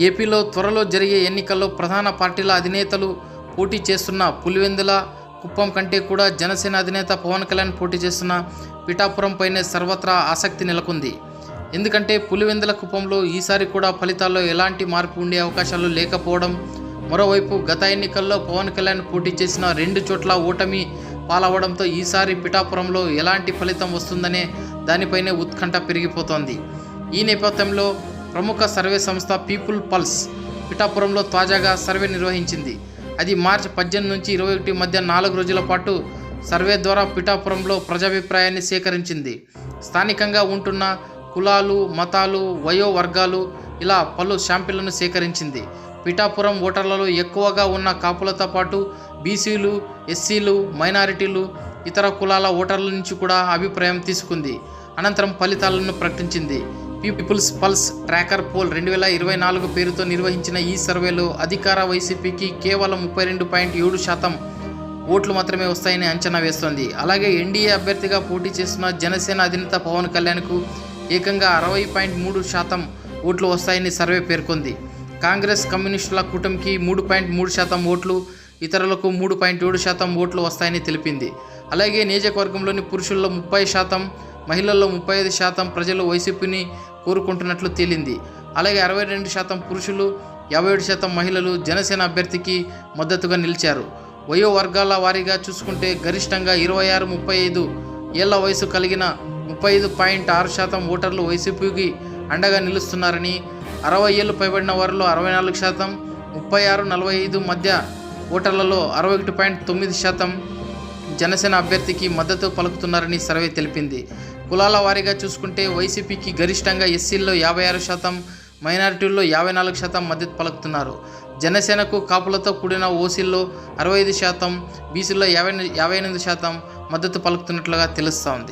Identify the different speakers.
Speaker 1: ఏపీలో త్వరలో జరిగే ఎన్నికల్లో ప్రధాన పార్టీల అధినేతలు పోటీ చేస్తున్న పులివెందుల కుప్పం కంటే కూడా జనసేన అధినేత పవన్ కళ్యాణ్ పోటీ చేస్తున్న పిఠాపురంపైనే సర్వత్రా ఆసక్తి నెలకొంది. ఎందుకంటే పులివెందుల కుప్పంలో ఈసారి కూడా ఫలితాల్లో ఎలాంటి మార్పు ఉండే అవకాశాలు లేకపోవడం మరోవైపు గత ఎన్నికల్లో పవన్ కళ్యాణ్ పోటీ చేసిన రెండు చోట్ల ఓటమి పాలవడంతో ఈసారి పిఠాపురంలో ఎలాంటి ఫలితం వస్తుందనే దానిపైనే ఉత్కంఠ పెరిగిపోతోంది. ఈ నేపథ్యంలో ప్రముఖ సర్వే సంస్థ పీపుల్ పల్స్ పిఠాపురంలో తాజాగా సర్వే నిర్వహించింది. అది మార్చి పద్దెనిమిది నుంచి ఇరవై ఒకటి మధ్య నాలుగు రోజుల పాటు సర్వే ద్వారా పిఠాపురంలో ప్రజాభిప్రాయాన్ని సేకరించింది. స్థానికంగా ఉంటున్న కులాలు మతాలు వయో వర్గాలు ఇలా పలు శాంపిళ్ళను సేకరించింది. పిఠాపురం ఓటర్లలో ఎక్కువగా ఉన్న కాపులతో పాటు బీసీలు ఎస్సీలు మైనారిటీలు ఇతర కులాల ఓటర్ల నుంచి కూడా అభిప్రాయం తీసుకుంది. అనంతరం ఫలితాలను ప్రకటించింది. పీపుల్స్ పల్స్ ట్రాకర్ పోల్ రెండు వేల ఇరవై నాలుగు పేరుతో నిర్వహించిన ఈ సర్వేలో అధికార వైసీపీకి కేవలం ముప్పై రెండు పాయింట్ ఏడు శాతం ఓట్లు మాత్రమే వస్తాయని అంచనా వేస్తోంది. అలాగే ఎన్డీఏ అభ్యర్థిగా పోటీ చేస్తున్న జనసేన అధినేత పవన్ కళ్యాణ్కు ఏకంగా అరవై పాయింట్ మూడు శాతం ఓట్లు వస్తాయని సర్వే పేర్కొంది. కాంగ్రెస్ కమ్యూనిస్టుల కూటమికి మూడు పాయింట్ మూడు శాతం ఓట్లు ఇతరులకు మూడు పాయింట్ ఏడు శాతం ఓట్లు వస్తాయని తెలిపింది. అలాగే నియోజకవర్గంలోని పురుషుల్లో ముప్పై శాతం మహిళల్లో ముప్పై ఐదు శాతం ప్రజలు వైసీపీని కోరుకుంటున్నట్లు తేలింది. అలాగే అరవై రెండు శాతం పురుషులు యాభై ఏడు శాతం మహిళలు జనసేన అభ్యర్థికి మద్దతుగా నిలిచారు. వయో వర్గాల వారీగా చూసుకుంటే గరిష్టంగా ఇరవై ఆరు ముప్పై ఐదు ఏళ్ళ వయసు కలిగిన ముప్పై ఐదు పాయింట్ ఆరు శాతం ఓటర్లు వైసీపీకి అండగా నిలుస్తున్నారని అరవై ఏళ్ళు పైబడిన వారిలో అరవై నాలుగు శాతం ముప్పై ఆరు నలభై ఐదు మధ్య ఓటర్లలో అరవై ఒకటి పాయింట్ తొమ్మిది శాతం జనసేన అభ్యర్థికి మద్దతు పలుకుతున్నారని సర్వే తెలిపింది. కులాల వారీగా చూసుకుంటే వైసీపీకి గరిష్టంగా ఎస్సీల్లో యాభై ఆరు శాతం మైనారిటీల్లో యాభై నాలుగు శాతం మద్దతు పలుకుతున్నారు. జనసేనకు కాపులతో కూడిన ఓసీల్లో అరవై ఐదు శాతం బీసీల్లో యాభై యాభై ఎనిమిది శాతం మద్దతు పలుకుతున్నట్లుగా తెలుస్తోంది.